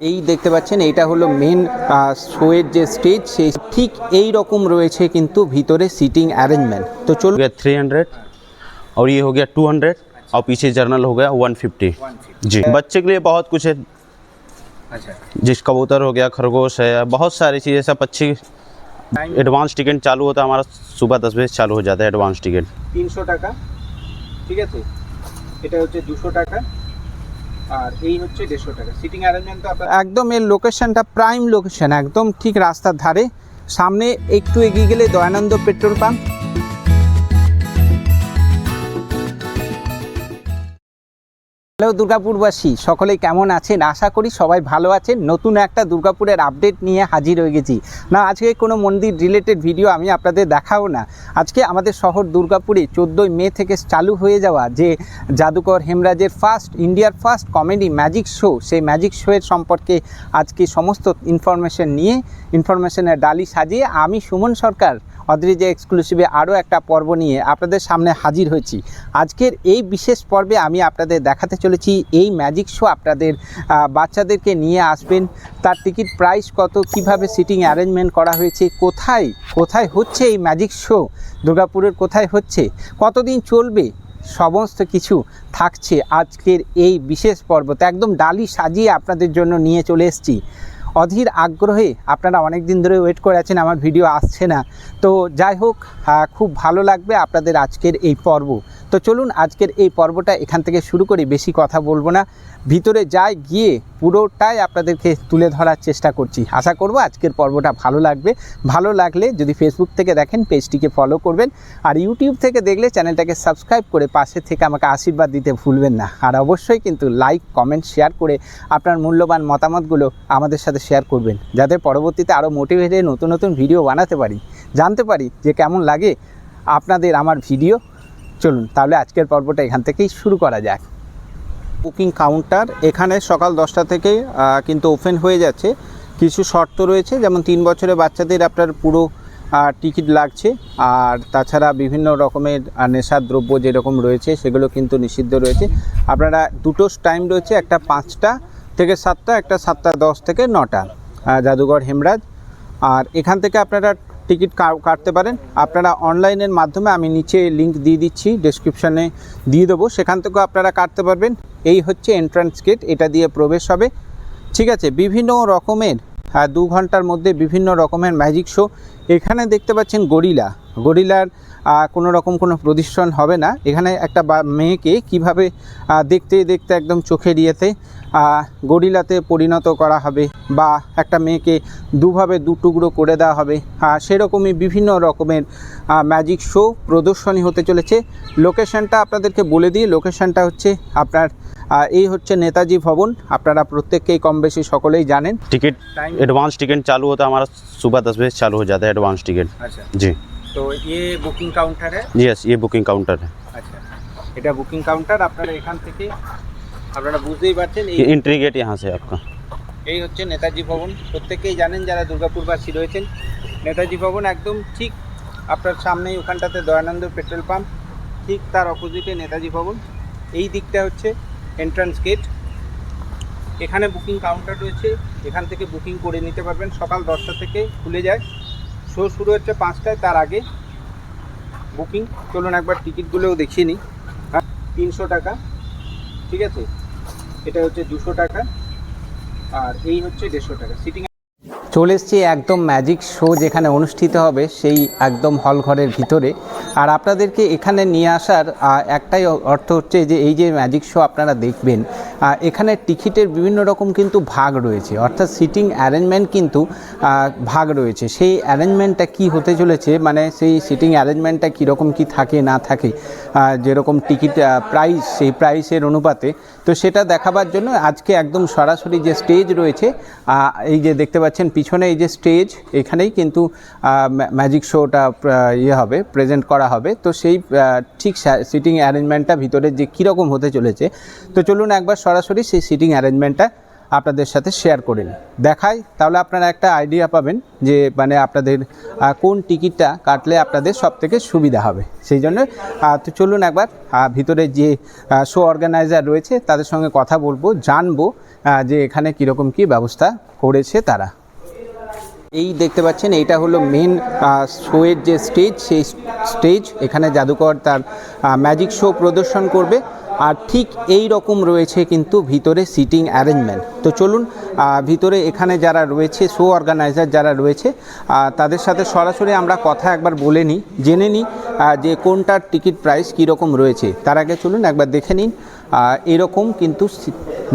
এই দেখতে পাচ্ছেন এইটা হলো মেন শোয়ের যে স্টেজ সেই ঠিক এই রকম রয়েছে কিন্তু ভিতরে সিটিং অ্যারেঞ্জমেন্ট তো हो চলুন गया थ्री हंड्रेड और ये हो गया टू हंड्रेड और पीछे जर्नल हो गया वन फिफ्टी जी बच्चे के लिए बहुत कुछ है আচ্ছা जिस कबूतर हो गया खरगोश है बहुत सारी चीज़ें सब अच्छी एडवांस टिकट चालू होता है हमारा सुबह दस बजे चालू हो जाता है एडवांस टिकट তিনশো টাকা ঠিক আছে এটা হচ্ছে দুশো টাকা আর এই হচ্ছে দেড়শো টাকা। সিটিং অ্যারেঞ্জমেন্ট একদম এর লোকেশনটা প্রাইম লোকেশন একদম ঠিক রাস্তার ধারে। সামনে একটু এগিয়ে গেলে দয়ানন্দ পেট্রোল পাম্প হ্যালো দুর্গাপুরবাসী সকলে কেমন আছেন? আশা করি সবাই ভালো আছেন। নতুন একটা দুর্গাপুরের আপডেট নিয়ে হাজির হয়ে গেছি। না, আজকে কোনো মন্দির রিলেটেড ভিডিও আমি আপনাদের দেখাও না। আজকে আমাদের শহর দুর্গাপুরে চোদ্দোই মে থেকে চালু হয়ে যাওয়া যে জাদুকর হেমরাজের ফার্স্ট ইন্ডিয়ার ফার্স্ট কমেডি ম্যাজিক শো সেই ম্যাজিক শোয়ের সম্পর্কে আজকে সমস্ত ইনফরমেশন নিয়ে ইনফরমেশনের ডালি সাজিয়ে আমি সুমন সরকার অদ্রিজে এক্সক্লুসিভে আরও একটা পর্ব নিয়ে আপনাদের সামনে হাজির হয়েছি। আজকের এই বিশেষ পর্বে আমি আপনাদের দেখাতে চলেছি এই ম্যাজিক শো আপনাদের বাচ্চাদেরকে নিয়ে আসবেন। তার টিকিট প্রাইস কত, কীভাবে সিটিং অ্যারেঞ্জমেন্ট করা হয়েছে, কোথায় কোথায় হচ্ছে এই ম্যাজিক শো দুর্গাপুরের কোথায় হচ্ছে, কতদিন চলবে, সমস্ত কিছু থাকছে আজকের এই বিশেষ পর্বতে একদম ডালি সাজিয়ে আপনাদের জন্য নিয়ে চলে এসেছি। অধীর আগ্রহে আপনারা অনেক দিন ধরে ওয়েট করে আছেন, আমার ভিডিও আসছে না। তো যাই হোক খুব ভালো লাগবে আপনাদের আজকের এই পর্ব। তো চলুন আজকের এই পর্বটা এখান থেকে শুরু করি, বেশি কথা বলব না। ভিতরে যাই গিয়ে পুরোটাই আপনাদেরকে তুলে ধরার চেষ্টা করছি। আশা করব আজকের পর্বটা ভালো লাগবে। ভালো লাগলে যদি ফেসবুক থেকে দেখেন, পেজটিকে ফলো করবেন। আর ইউটিউব থেকে দেখলে চ্যানেলটাকে সাবস্ক্রাইব করে পাশে থেকে আমাকে আশীর্বাদ দিতে ভুলবেন না। আর অবশ্যই কিন্তু লাইক কমেন্ট শেয়ার করে আপনার মূল্যবান মতামতগুলো আমাদের সাথে শেয়ার করবেন। যাতে পরবর্তীতে আরও মোটিভেটে নতুন নতুন ভিডিও বানাতে পারি। জানতে পারি যে কেমন লাগে আপনাদের আমার ভিডিও চলুন, তাহলে আজকের পর্বটা এখান থেকেই শুরু করা যাক। Booking counter. এখানে সকাল দশটা থেকে কিন্তু ওপেন হয়ে যাচ্ছে। কিছু শর্ত রয়েছে, যেমন তিন বছরের বাচ্চাদের আপনার পুরো টিকিট লাগছে। আর তাছাড়া বিভিন্ন রকমের নেশার দ্রব্য যেরকম রয়েছে, সেগুলো কিন্তু নিষিদ্ধ রয়েছে। আপনারা দুটো টাইম রয়েছে, একটা পাঁচটা থেকে সাতটা, একটা সাতটা দশ থেকে নটা জাদুঘর হেমরাজ। আর এখান থেকে আপনারা টিকিট কাটতে পারেন। আপনারা অনলাইনের মাধ্যমে আমি নিচে লিংক দিয়ে দিচ্ছি, ডিসক্রিপশানে দিয়ে দেবো। সেখান থেকেও আপনারা কাটতে পারবেন। এই হচ্ছে এন্ট্রান্স গেট এটা দিয়ে প্রবেশ হবে। ঠিক আছে, বিভিন্ন রকমের দু ঘণ্টার মধ্যে বিভিন্ন রকমের ম্যাজিক শো এখানে দেখতে পাচ্ছেন গরিলা। গরিলার কোনো রকম কোনো প্রদর্শন হবে না। এখানে একটা মেয়েকে কীভাবে দেখতে দেখতে একদম চোখের ইয়েতে গরিলাতে পরিণত করা হবে বা একটা মেয়েকে দুভাবে দু টুকরো করে দেওয়া হবে। সেরকমই বিভিন্ন রকমের ম্যাজিক শো প্রদর্শনী হতে চলেছে। লোকেশনটা আপনাদেরকে বলে দিই। লোকেশনটা হচ্ছে আপনার আহ, এই হচ্ছে নেতাজি ভবন আপনারা প্রত্যেককেই কম বেশি সকলেই জানেন टिकट टाइम एडवांस टिकट चालू होता है हमारा सुबह दस बजे चालू हो जाता है एडवांस टिकट আচ্ছা जी তো ये বুকিং কাউন্টার है यस ये बुकिंग काउंटर है আচ্ছা এটা বুকিং কাউন্টার আপনারা এখান থেকে আপনারা বুঝতেই পারছেন এই ये एंट्री गेट यहाँ से आपका এই হচ্ছে নেতাজি ভবন প্রত্যেকেই জানেন যারা দুর্গাপুরবাসী রয়েছেন নেতাজি ভবন একদম ঠিক আপনার সামনেই ওখানটাতে দয়ানন্দ পেট্রোল পাম্প ঠিক তার অপোজিটে নেতাজি ভবন এই দিকটা হচ্ছে এন্ট্রান্স গেট এখানে বুকিং কাউন্টার রয়েছে। এখান থেকে বুকিং করে নিতে পারবেন। সকাল দশটা থেকে খুলে যায়। শো শুরু হচ্ছে পাঁচটায়, তার আগে বুকিং চলুন একবার টিকিটগুলোও দেখিয়ে নিই। হ্যাঁ তিনশো টাকা। ঠিক আছে? এটা হচ্ছে দুশো টাকা। আর এই হচ্ছে দেড়শো টাকা। সিটিং চলে এসছি একদম ম্যাজিক শো যেখানে অনুষ্ঠিত হবে সেই একদম হল ঘরের ভিতরে। আর আপনাদেরকে এখানে নিয়ে আসার একটাই অর্থ হচ্ছে যে এই যে ম্যাজিক শো আপনারা দেখবেন এখানে টিকিটের বিভিন্ন রকম কিন্তু ভাগ রয়েছে। অর্থাৎ সিটিং অ্যারেঞ্জমেন্ট কিন্তু ভাগ রয়েছে। সেই অ্যারেঞ্জমেন্টটা কি হতে চলেছে? মানে সেই সিটিং অ্যারেঞ্জমেন্টটা কীরকম, কি থাকে, না থাকে যেরকম টিকিট প্রাইস সেই প্রাইসের অনুপাতে। তো সেটা দেখাবার জন্য আজকে একদম সরাসরি যে স্টেজ রয়েছে এই যে দেখতে পাচ্ছেন পিছনে এই যে স্টেজ এখানেই কিন্তু ম্যাজিক শোটা ইয়ে হবে প্রেজেন্ট করা হবে। তো সেই ঠিক সিটিং অ্যারেঞ্জমেন্টটা ভিতরে যে কীরকম হতে চলেছে, তো চলুন একবার সরাসরি সেই সিটিং অ্যারেঞ্জমেন্টটা আপনাদের সাথে শেয়ার করে নিই। দেখাই, তাহলে আপনারা একটা আইডিয়া পাবেন যে মানে আপনাদের কোন টিকিটটা কাটলে আপনাদের সব থেকে সুবিধা হবে। সেই জন্য তো চলুন একবার ভিতরে যে শো অর্গানাইজার রয়েছে, তাদের সঙ্গে কথা বলব, জানব যে এখানে কীরকম কী ব্যবস্থা করেছে তারা। এই দেখতে পাচ্ছেন, এইটা হলো মেন শোয়ের যে স্টেজ সেই স্টেজ এখানে জাদুকর তার ম্যাজিক শো প্রদর্শন করবে। আর ঠিক এই রকম রয়েছে কিন্তু ভিতরে সিটিং অ্যারেঞ্জমেন্ট তো চলুন ভিতরে এখানে যারা রয়েছে শো অর্গানাইজার যারা রয়েছে তাদের সাথে সরাসরি আমরা কথা একবার বলে নিই, জেনে নিই যে কোনটার টিকিট প্রাইস কীরকম রয়েছে। তার আগে চলুন একবার দেখে নিন এরকম কিন্তু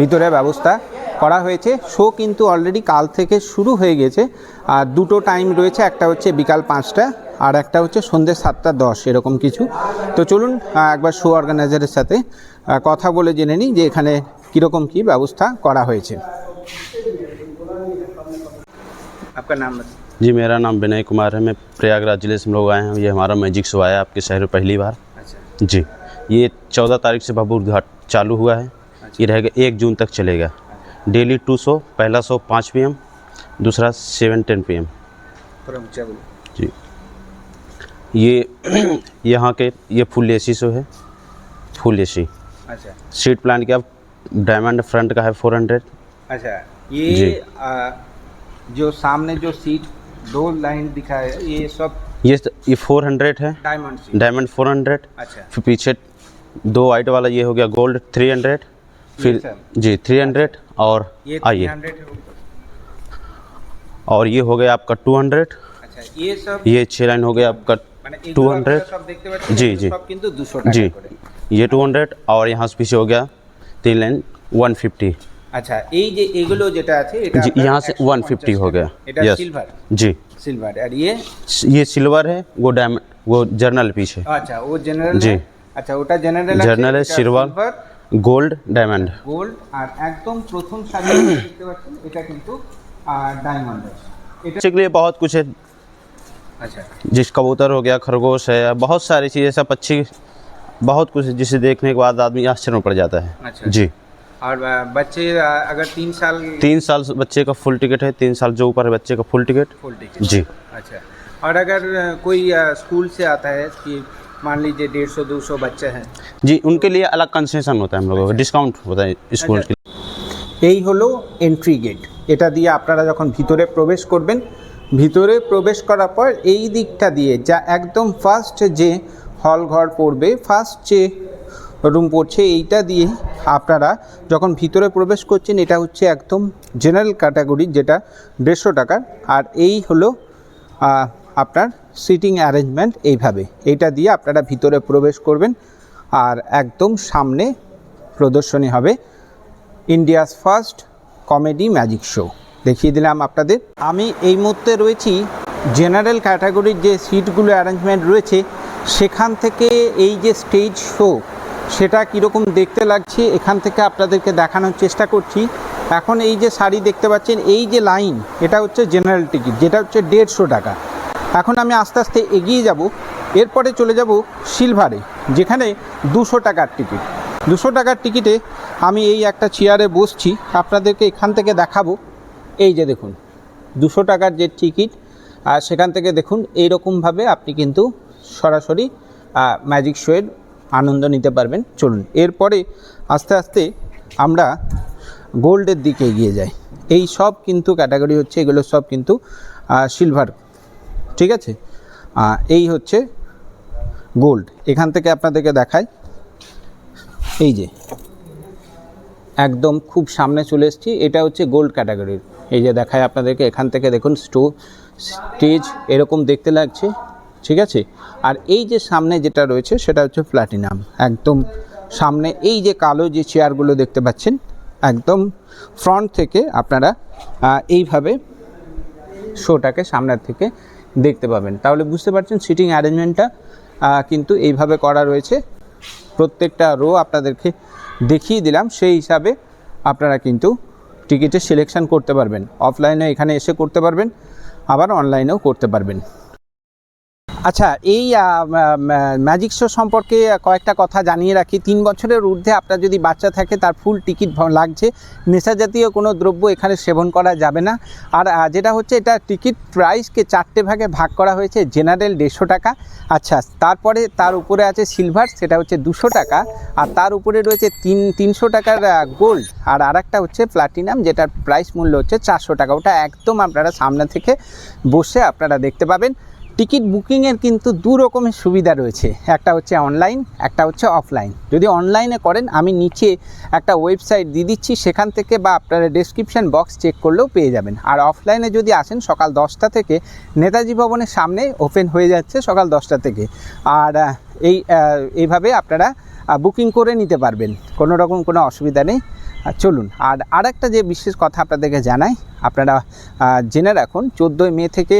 ভিতরে ব্যবস্থা করা হয়েছে শো কিন্তু অলরেডি কাল থেকে শুরু হয়ে গেছে আর দুটো টাইম রয়েছে একটা হচ্ছে বিকাল পাঁচটা আর একটা হচ্ছে সন্ধ্যে সাতটা দশ এরকম কিছু তো চলুন আহ, একবার শো অর্গানাইজারের সাথে আহ, কথা বলে জেনে নিই যে এখানে কীরকম কী ব্যবস্থা করা হয়েছে আপনার নাম जी मेरा नाम विनय कुमार है मैं प्रयागराज जिले से हम लोग आए हैं ये हमारा मैजिक शो आया आपके शहर में पहली बार আচ্ছা जी ये चौदह तारीख से बाबूर घाट चालू हुआ है ये रहेगा एक जून तक चलेगा डेली टू शो पहला शो पाँच पी एम दूसरा सेवन टेन पी एम जी। ये यहाँ के ये फुल ए सी सो है फुल ए सी। अच्छा। सीट प्लान क्या डायमंड फ्रंट का है फोर हंड्रेड अच्छा ये आ, जो सामने जो सीट दो लाइन दिखा है ये सब ये ये फोर हंड्रेड है। डायमंड डायमंड फोर हंड्रेड अच्छा। फिर पीछे दो वाइट वाला ये हो गया गोल्ड थ्री हंड्रेड फिर सब? जी थ्री हंड्रेड और ये आइए 300 है ऊपर। और ये हो गया आपका टू हंड्रेड अच्छा ये सब ये छः लाइन हो गया आपका মানে टू এগুলো हंड्रेड আপনারা সব দেখতে পাচ্ছেন জি, এগুলো জি। সব কিন্তু 200 টাকা जी করে ये टू हंड्रेड और यहाँ से पीछे हो गया तीन लाइन वन फिफ्टी আচ্ছা এই যে এগুলো যেটা আছে এটা जी আপনার यहाँ से 150 वन फिफ्टी हो गया এটা यस সিলভার जी সিলভার আর ये ये सिल्वर है वो डायमंड वो जर्नल पीछे আচ্ছা ও জেনারেল জি। আচ্ছা ওটা general general silver gold diamond gold আর একদম প্রথম সারি দেখতে পাচ্ছেন এটা কিন্তু ডায়মন্ড এটা बच्चे के लिए बहुत कुछ है আচ্ছা जिस कबूतर हो गया खरगोश है बहुत सारी चीज़ें सब अच्छी बहुत कुछ है, जिसे देखने के बाद आदमी आश्चर्य में पड़ जाता है अच्छा। जी और आ, बच्चे आ, अगर तीन साल तीन साल बच्चे का फुल टिकट है तीन साल जो ऊपर है बच्चे का फुल टिकट फुल टिकट जी अच्छा और अगर आ, कोई आ, स्कूल से आता है कि मान लीजिए डेढ़ सौ दो सौ बच्चे हैं जी उनके लिए अलग कंसेशन होता है हम लोगों का डिस्काउंट होता है स्कूल अच्छा। के এই হলো এন্ট্রি গেট এটা দিয়ে আপনারা যখন ভিতরে প্রবেশ করবেন ভিতরে প্রবেশ করার পর এই দিকটা দিয়ে যা একদম ফার্স্ট যে হল ঘর পড়বে ফার্স্ট যে রুম পড়ছে এইটা দিয়ে আপনারা যখন ভিতরে প্রবেশ করছেন এটা হচ্ছে একদম জেনারেল ক্যাটাগরি যেটা দেড়শো টাকার আর এই হলো আহ, আপনার সিটিং অ্যারেঞ্জমেন্ট এইভাবে। এইটা দিয়ে আপনারা ভিতরে প্রবেশ করবেন আর একদম সামনে প্রদর্শনী হবে India's first comedy magic show দেখিয়ে দিলাম আপনাদের। আমি এই মুহূর্তে রয়েছি জেনারেল ক্যাটাগরির যে সিটগুলো অ্যারেঞ্জমেন্ট রয়েছে, সেখান থেকে এই যে স্টেজ শো সেটা কীরকম দেখতে লাগছে, এখান থেকে আপনাদেরকে দেখানোর চেষ্টা করছি। এখন এই যে শাড়ি দেখতে পাচ্ছেন, এই যে লাইন এটা হচ্ছে জেনারেল টিকিট যেটা হচ্ছে দেড়শো টাকা। এখন আমি আস্তে আস্তে এগিয়ে যাব। এরপরে চলে যাব সিলভারে, যেখানে দুশো টাকার টিকিট। দুশো টাকার টিকিটে আমি এই একটা চেয়ারে বসছি, আপনাদেরকে এখান থেকে দেখাবো। এই যে দেখুন, দুশো টাকার যে টিকিট, আর সেখান থেকে দেখুন, এইরকমভাবে আপনি কিন্তু সরাসরি ম্যাজিক শোয়ের আনন্দ নিতে পারবেন। চলুন, এরপরে আস্তে আস্তে আমরা গোল্ডের দিকে এগিয়ে যাই। এই সব কিন্তু ক্যাটাগরি হচ্ছে, এগুলো সব কিন্তু সিলভার। ঠিক আছে? এই হচ্ছে গোল্ড এখান থেকে আপনাদেরকে দেখাই। এই যে, একদম খুব সামনে চলে এসেছি। এটা হচ্ছে গোল্ড ক্যাটাগরির এই যে দেখায় আপনাদেরকে, এখান থেকে দেখুন স্টো স্টেজ এরকম দেখতে লাগছে, ঠিক আছে? আর এই যে সামনে যেটা রয়েছে, সেটা হচ্ছে প্লাটিনাম একদম সামনে এই যে কালো যে চেয়ারগুলো দেখতে পাচ্ছেন, একদম ফ্রন্ট থেকে আপনারা এইভাবে শোটাকে সামনের থেকে দেখতে পাবেন। তাহলে বুঝতে পারছেন সিটিং অ্যারেঞ্জমেন্টটা কিন্তু এইভাবে করা রয়েছে। প্রত্যেকটা রো আপনাদেরকে দেখিয়ে দিলাম, সেই হিসাবে আপনারা কিন্তু টিকিটের সিলেকশান করতে পারবেন। অফলাইনে এখানে এসে করতে পারবেন, আবার অনলাইনেও করতে পারবেন। আচ্ছা এই ম্যাজিক শো সম্পর্কে কয়েকটা কথা জানিয়ে রাখি। তিন বছরের ঊর্ধ্বে আপনার যদি বাচ্চা থাকে, তার ফুল টিকিট লাগছে। নেশা জাতীয় কোনো দ্রব্য এখানে সেবন করা যাবে না। আর যেটা হচ্ছে, এটা টিকিট প্রাইসকে চারটে ভাগে ভাগ করা হয়েছে, জেনারেল দেড়শো টাকা। আচ্ছা তারপরে তার উপরে আছে সিলভার, সেটা হচ্ছে দুশো টাকা। আর তার উপরে রয়েছে তিন, তিনশো টাকার গোল্ড। আর আরেকটা হচ্ছে প্লাটিনাম, যেটার প্রাইস মূল্য হচ্ছে চারশো টাকা। ওটা একদম আপনারা সামনে থেকে বসে আপনারা দেখতে পাবেন। টিকিট বুকিংয়ের কিন্তু দু রকমের সুবিধা রয়েছে। একটা হচ্ছে অনলাইন, একটা হচ্ছে অফলাইন। যদি অনলাইনে করেন, আমি নিচে একটা ওয়েবসাইট দিয়ে দিচ্ছি, সেখান থেকে বা আপনারা ডেসক্রিপশন বক্স চেক করলেও পেয়ে যাবেন। আর অফলাইনে যদি আসেন, সকাল দশটা থেকে নেতাজি ভবনের সামনে ওপেন হয়ে যাচ্ছে সকাল দশটা থেকে। আর এই এইভাবে আপনারা বুকিং করে নিতে পারবেন। কোনো রকম কোনো অসুবিধা নেই। চলুন, আর আরেকটা যে বিশেষ কথা আপনাদেরকে জানাই, আপনারা জেনে রাখুন, চোদ্দোই মে থেকে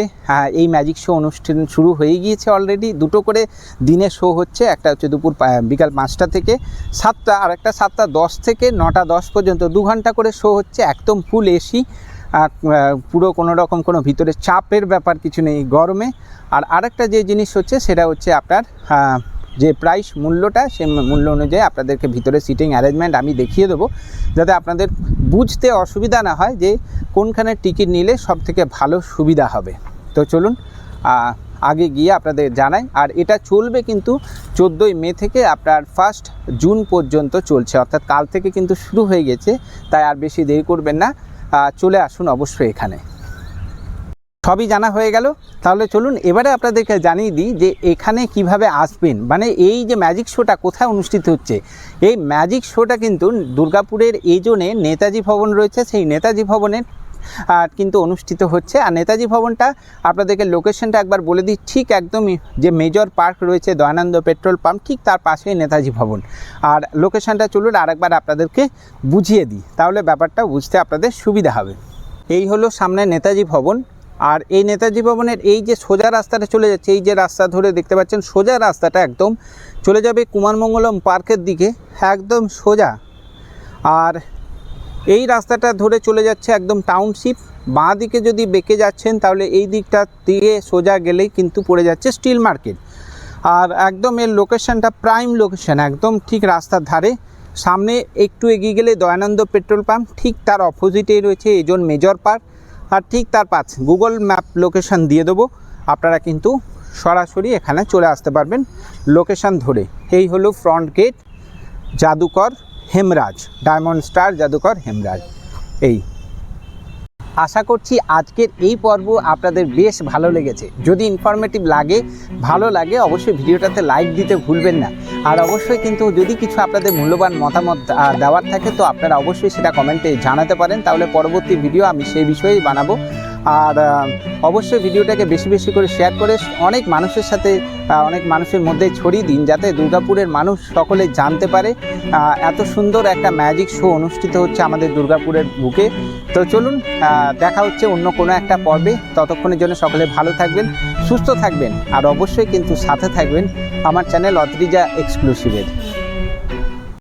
এই ম্যাজিক শো অনুষ্ঠান শুরু হয়ে গিয়েছে অলরেডি দুটো করে দিনে শো হচ্ছে, একটা হচ্ছে দুপুর বিকাল পাঁচটা থেকে সাতটা, আর একটা সাতটা দশ থেকে নটা দশ পর্যন্ত। দু ঘণ্টা করে শো হচ্ছে, একদম ফুল এসি পুরো কোনো রকম কোনো ভিতরে চাপের ব্যাপার কিছু নেই, গরমে। আর আরেকটা যে জিনিস হচ্ছে, সেটা হচ্ছে আপনার যে প্রাইস মূল্যটা, সে মূল্য অনুযায়ী আপনাদেরকে ভিতরে সিটিং অ্যারেঞ্জমেন্ট আমি দেখিয়ে দেবো, যাতে আপনাদের বুঝতে অসুবিধা না হয় যে কোনখানে টিকিট নিলে সব থেকে ভালো সুবিধা হবে। তো চলুন আগে গিয়ে আপনাদের জানাই। আর এটা চলবে কিন্তু চোদ্দোই মে থেকে আপনার ফার্স্ট জুন পর্যন্ত চলছে। অর্থাৎ কাল থেকে কিন্তু শুরু হয়ে গেছে, তাই আর বেশি দেরি করবেন না। চলে আসুন অবশ্যই এখানে। সবই জানা হয়ে গেল। তাহলে চলুন এবারে আপনাদেরকে জানিয়ে দিই যে এখানে কীভাবে আসবেন। মানে এই যে ম্যাজিক শোটা কোথায় অনুষ্ঠিত হচ্ছে? এই ম্যাজিক শোটা কিন্তু দুর্গাপুরের এই জন্যে নেতাজি ভবন রয়েছে। সেই নেতাজি ভবনের আর কিন্তু অনুষ্ঠিত হচ্ছে। আর নেতাজি ভবনটা আপনাদেরকে লোকেশনটা একবার বলে দিই। ঠিক একদমই যে মেজর পার্ক রয়েছে দয়ানন্দ পেট্রোল পাম্প ঠিক তার পাশেই নেতাজি ভবন। আর লোকেশনটা চলুন আরেকবার আপনাদেরকে বুঝিয়ে দিই। তাহলে ব্যাপারটা বুঝতে আপনাদের সুবিধা হবে। এই হলো সামনে নেতাজি ভবন। আর এই নেতাজি ভবনের এই যে সোজা রাস্তাটা চলে যাচ্ছে, এই যে রাস্তা ধরে দেখতে পাচ্ছেন, সোজা রাস্তাটা একদম চলে যাবে কুমারমঙ্গলম পার্কের দিকে, একদম সোজা। আর এই রাস্তাটা ধরে চলে যাচ্ছে একদম টাউনশিপ, বাঁ দিকে যদি বেঁকে যাচ্ছেন, তাহলে এই দিকটা দিয়ে সোজা গেলেই কিন্তু পড়ে যাচ্ছে স্টিল মার্কেট। আর একদম এর লোকেশনটা প্রাইম লোকেশন, একদম ঠিক রাস্তার ধারে। সামনে একটু এগিয়ে গেলে দয়ানন্দ পেট্রোল পাম্প, ঠিক তার অপোজিটেই রয়েছে, এজন মেজর পার্ক আর ঠিক তার পাঁচ গুগল ম্যাপ লোকেশান দিয়ে দেবো। আপনারা কিন্তু সরাসরি এখানে চলে আসতে পারবেন লোকেশান ধরে। এই হলো ফ্রন্ট গেট, জাদুকর হেমরাজ, ডায়মন্ড স্টার, জাদুকর হেমরাজ। এই আশা করছি আজকের এই পর্ব আপনাদের বেশ ভালো লেগেছে। যদি ইনফরমেটিভ লাগে, ভালো লাগে, অবশ্যই ভিডিওটাতে লাইক দিতে ভুলবেন না। আর অবশ্যই কিন্তু যদি কিছু আপনাদের মূল্যবান মতামত দেওয়ার থাকে, তো আপনারা অবশ্যই সেটা কমেন্টে জানাতে পারেন। তাহলে পরবর্তী ভিডিও আমি সেই বিষয়েই বানাবো। আর অবশ্যই ভিডিওটাকে বেশি বেশি করে শেয়ার করে অনেক মানুষের সাথে অনেক মানুষের মধ্যে ছড়িয়ে দিন যাতে দুর্গাপুরের মানুষ সকলে জানতে পারে এত সুন্দর একটা ম্যাজিক শো অনুষ্ঠিত হচ্ছে আমাদের দুর্গাপুরের বুকে। তো চলুন দেখা হচ্ছে অন্য কোনো একটা পর্বে। ততক্ষণের জন্য সকলে ভালো থাকবেন, সুস্থ থাকবেন, আর অবশ্যই কিন্তু সাথে থাকবেন আমার চ্যানেল অদ্রিজা এক্সক্লুসিভের